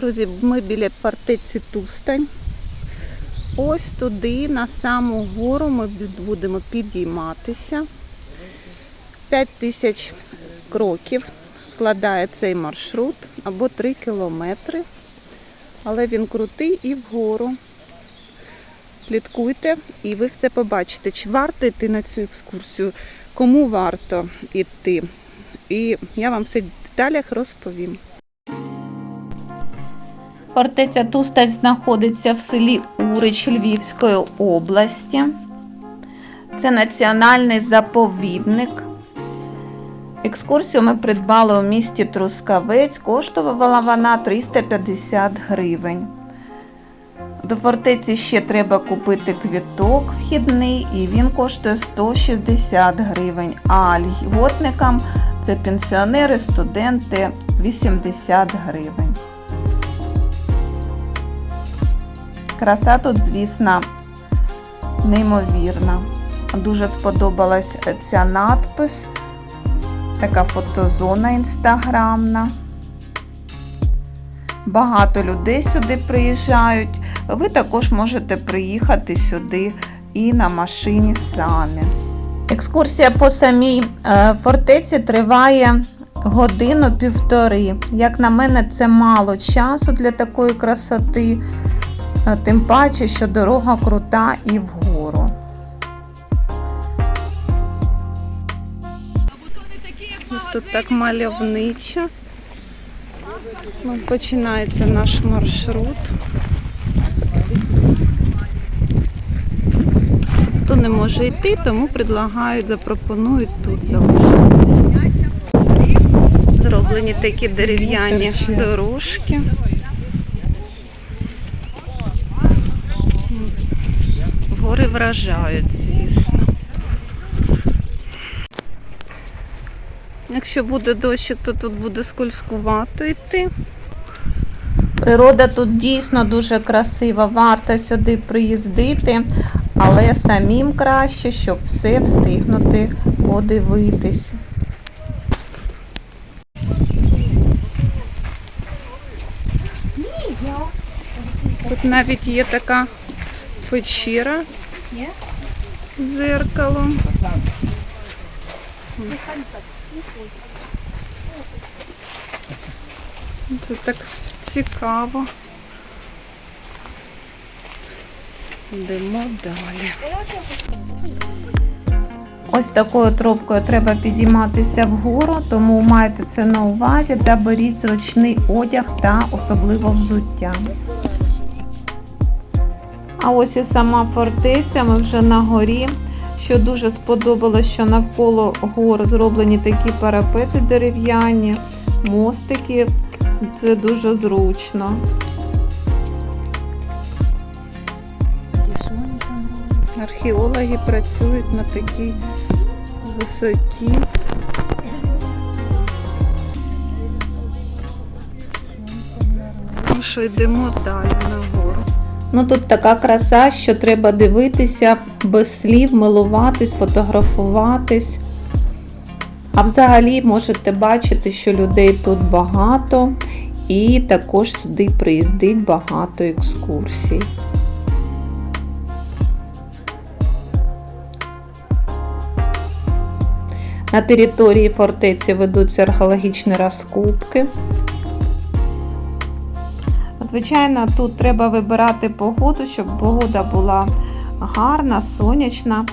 Друзі, ми біля фортеці Тустань. Ось туди, на саму гору, ми будемо підійматися. 5 тисяч кроків складає цей маршрут або 3 кілометри. Але він крутий і вгору. Слідкуйте і ви все побачите, чи варто йти на цю екскурсію, кому варто йти. І я вам все в деталях розповім. Фортеця Тустань знаходиться в селі Урич Львівської області. Це національний заповідник. Екскурсію ми придбали у місті Трускавець. Коштувала вона 350 гривень. До фортеці ще треба купити квіток вхідний, і він коштує 160 гривень. А льготникам це пенсіонери, студенти 80 гривень. Краса тут, звісно, неймовірна. Дуже сподобалась ця надпис. Така фотозона інстаграмна. Багато людей сюди приїжджають. Ви також можете приїхати сюди і на машині самі. Екскурсія по самій е, фортеці триває годину-півтори. Як на мене, це мало часу для такої красоти. Е, Тим паче, що дорога крута і вгору. Ось тут так мальовничо. Ну, починається наш маршрут. Хто не може йти, тому предлагають, запропонують тут залишитися. Зроблені такі дерев'яні дорожки. Вражають, звісно. Якщо буде дощик, то тут буде скользкувато йти. Природа тут дійсно дуже красива, варто сюди приїздити, але самим краще, щоб все встигнути подивитись. Тут навіть є така печера з зеркалом. Це так цікаво. Йдемо далі. Ось такою тропкою треба підійматися вгору, тому майте це на увазі та беріть зручний одяг та особливо взуття. А ось і сама фортеця, ми вже на горі. Що дуже сподобалось, що навколо гор зроблені такі парапети дерев'яні, мостики. Це дуже зручно. Археологи працюють на такій висоті. Ну що, йдемо далі. Ну тут така краса, що треба дивитися без слів, милуватись, фотографуватись. А взагалі можете бачити, що людей тут багато, і також сюди приїздить багато екскурсій. На території фортеці ведуться археологічні розкопки. Звичайно, тут треба вибирати погоду, щоб погода була гарна, сонячна.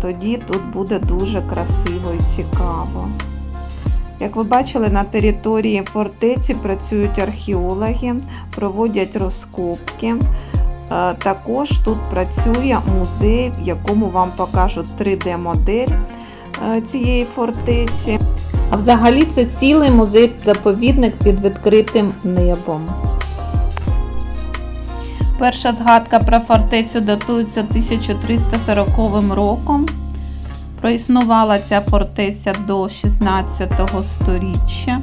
Тоді тут буде дуже красиво і цікаво. Як ви бачили, на території фортеці працюють археологи, проводять розкопки. Е, Також тут працює музей, в якому вам покажуть 3D-модель е, цієї фортеці. А взагалі це цілий музей-заповідник під відкритим небом. Перша згадка про фортецю датується 1340 роком. Проіснувала ця фортеця до 16 століття.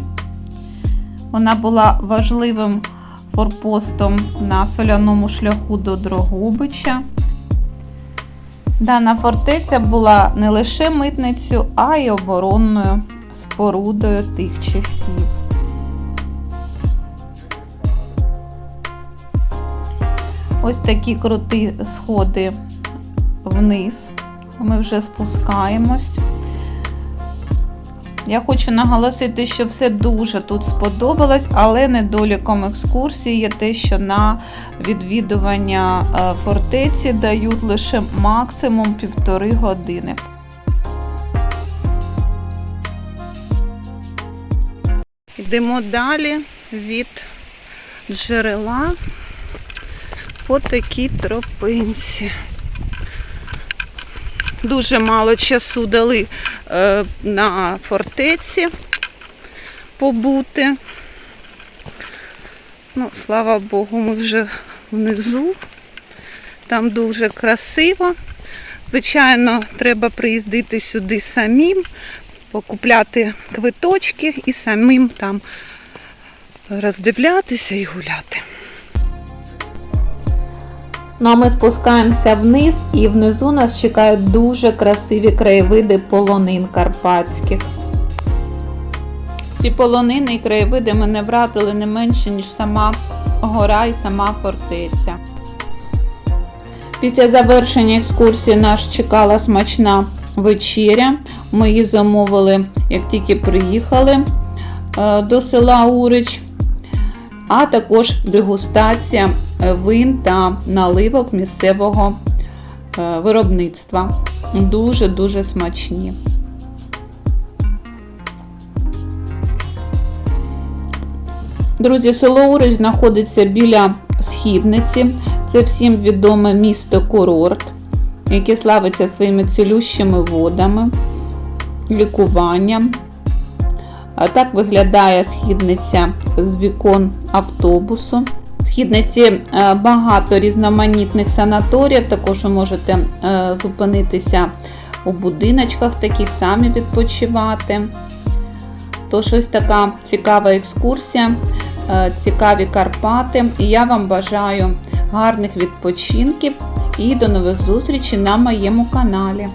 Вона була важливим форпостом на соляному шляху до Дрогобича. Дана фортеця була не лише митницею, а й оборонною спорудою тих часів. Ось такі круті сходи вниз. Ми вже спускаємось. Я хочу наголосити, що все дуже тут сподобалось, але недоліком екскурсії є те, що на відвідування е, фортеці дають лише максимум півтори години. Йдемо далі від джерела по такій тропинці. Дуже мало часу дали е, на фортеці побути. Ну, слава Богу, ми вже внизу. Там дуже красиво. Звичайно, треба приїздити сюди самим, покупляти квиточки і самим там роздивлятися і гуляти. Ну а ми спускаємося вниз і внизу нас чекають дуже красиві краєвиди полонин карпатських. Ці полонини і краєвиди мене вразили не менше, ніж сама гора і сама фортеця. Після завершення екскурсії нас чекала смачна вечеря. Ми її замовили, як тільки приїхали е, до села Урич, а також дегустація вин та наливок місцевого е, виробництва. Дуже-дуже смачні. Друзі, село Урич знаходиться біля східниці. Це всім відоме місто курорт, яке славиться своїми цілющими водами, лікуванням. А так виглядає східниця з вікон автобусу. Східниці е, багато різноманітних санаторіїв, також ви можете е, зупинитися у будиночках, такі самі відпочивати. Тож ось така цікава екскурсія, е, цікаві Карпати. І я вам бажаю гарних відпочинків і до нових зустрічей на моєму каналі.